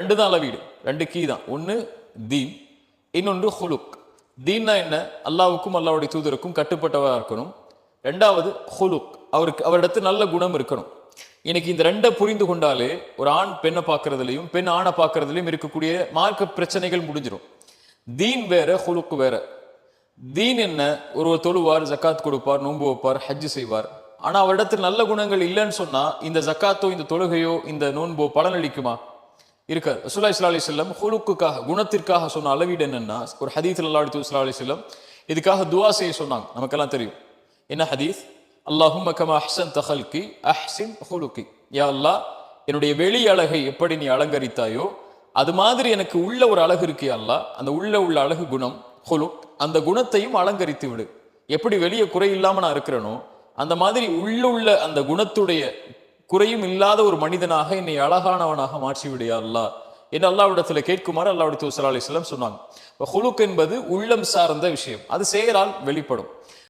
ரெண்டு தான் அளவீடு ரெண்டு கீ தான். ஒன்று தீன் இன்னொன்று ஹுலுக். தீன்னா என்ன? அல்லாவுக்கும் அல்லாவுடைய தூதருக்கும் கட்டுப்பட்டவராக இருக்கணும். ரெண்டாவது ஹுலுக். அவருக்கு அவரிடத்து நல்ல குணம் இருக்கணும். இன்னைக்கு இந்த ரெண்டை புரிந்து கொண்டாலே ஒரு ஆண் பெண்ணை பார்க்கறதுலையும் பெண் ஆணை பார்க்கறதுலையும் இருக்கக்கூடிய மார்க்க பிரச்சனைகள் முடிஞ்சிடும் தீன் வேற ஹுலுக் வேற. தீன் என்ன? ஒருவர் தொழுவார் ஜக்காத் கொடுப்பார் நோன்பு வைப்பார் ஹஜ் செய்வார். ஆனால் அவரிடத்தில் நல்ல குணங்கள் இல்லைன்னு சொன்னால் இந்த ஜக்காத்தோ இந்த தொழுகையோ இந்த நோன்போ பலனளிக்குமா? இருக்காது. ரசூல்லா இஸ்லா அலி செல்லம் ஹுலுக்குக்காக குணத்திற்காக சொன்ன அளவீடு என்னன்னா ஒரு ஹதீஸ் அல்லாஹ் இஸ்லா அலி செல்லம் இதுக்காக துவா செய்ய சொன்னாங்க. நமக்கெல்லாம் தெரியும். என்ன ஹதீஸ்? அல்லாஹும் கமா அஹ்சன் தஹல்கி அஹ்சின் ஹுலுக்கி. யா அல்லாஹ் என்னுடைய வெளி அழகை எப்படி நீ அலங்கரித்தாயோ அது மாதிரி எனக்கு உள்ள ஒரு அழகு இருக்கே அல்லாஹ். அந்த உள்ள உள்ள அழகு குணம் ஹுலுக் அந்த குணத்தையும் அலங்கரித்து விடு. எப்படி வெளியே குறை இல்லாமல் நான் இருக்கிறேனோ அந்த மாதிரி உள்ளுள்ள அந்த குணத்துடைய குறையும் இல்லாத ஒரு மனிதனாக என்னை அழகானவனாக மாற்றி அல்லா என்று அல்லாவிடத்தில் கேட்குமாறு அல்லாவிடத்து அலிஸ்லாம் சொன்னாங்க. ஹுலுக் என்பது உள்ளம் சார்ந்த விஷயம். அது செயலால் வெளிப்படும்.